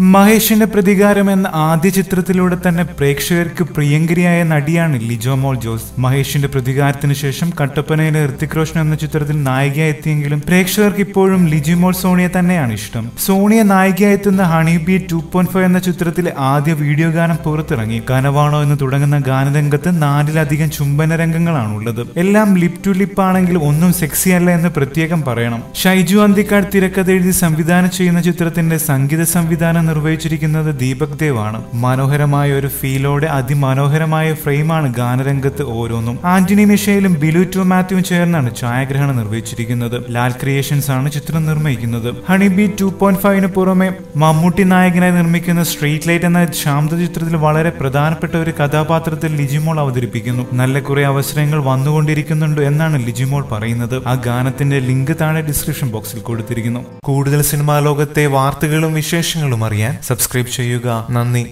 മഹേഷിന്റെ പ്രതികാരം എന്ന ആദ്യ ചിത്രത്തിലൂടെ തന്നെ പ്രേക്ഷകർക്ക് പ്രിയങ്കരിയായ നടിയാണ് ലിജോ മോൾ ജോസ്. മഹേഷിന്റെ പ്രതികാരത്തിന് ശേഷം കട്ടപ്പനയിലെ ഋത്തിക് റോഷൻ എന്ന ചിത്രത്തിൽ നായികയായി എത്തിയെങ്കിലും പ്രേക്ഷകർക്ക് ഇപ്പോഴും ലിജി മോൾ സോണിയെ തന്നെയാണ് ഇഷ്ടം. സോണിയ നായികയായി എത്തുന്ന honey bee two point five എന്ന ചിത്രത്തിലെ ആദ്യ വീഡിയോ ഗാനം പുറത്തിറങ്ങി. കനവാണോ എന്ന് തുടങ്ങുന്ന ഗാനരംഗത്ത് നാലിലധികം ചുംബന രംഗങ്ങളാണുള്ളത്. എല്ലാം ലിപ് ടു ലിപ്പ് ആണെങ്കിലും ഒന്നും സെക്സി അല്ല എന്ന് പ്രത്യേകം പറയണം. ഷൈജു അന്തിക്കാട് തിരക്കഥ എഴുതി സംവിധാനം ചെയ്യുന്ന ചിത്രത്തിന്റെ സംഗീത സംവിധാനം നിർവഹിച്ചിരിക്കുന്നത് ദീപക് ദേവ് ആണ് മനോഹരമായ ഒരു ഫീലോടെ അതിമനോഹരമായ ഫ്രെയിമാണ് ഗാനരംഗത്ത് ഓരോന്നും. ആന്റണി മിഷയിലും ബിലു ടു മാത്യുവും ചേർന്നാണ് ഛായാഗ്രഹണം നിർവഹിച്ചിരിക്കുന്നത്. ലാൽ ക്രിയേഷൻസ് ആണ് ചിത്രം നിർമ്മിക്കുന്നത്. ഹണി ബി ടു പോയിന്റ് ഫൈവിന് പുറമെ മമ്മൂട്ടി നായകനായി നിർമ്മിക്കുന്ന സ്ട്രീറ്റ് ലൈറ്റ് എന്ന ശാന്ത ചിത്രത്തിൽ വളരെ പ്രധാനപ്പെട്ട ഒരു കഥാപാത്രത്തിൽ ലിജിമോൾ അവതരിപ്പിക്കുന്നു. നല്ല കുറെ അവസരങ്ങൾ വന്നുകൊണ്ടിരിക്കുന്നുണ്ട് എന്നാണ് ലിജിമോൾ പറയുന്നത്. ആ ഗാനത്തിന്റെ ലിങ്ക് താഴെ ഡിസ്ക്രിപ്ഷൻ ബോക്സിൽ കൊടുത്തിരിക്കുന്നു. കൂടുതൽ സിനിമാ ലോകത്തെ വാർത്തകളും വിശേഷങ്ങളും അറിയാൻ സബ്സ്ക്രൈബ് ചെയ്യുക. നന്ദി.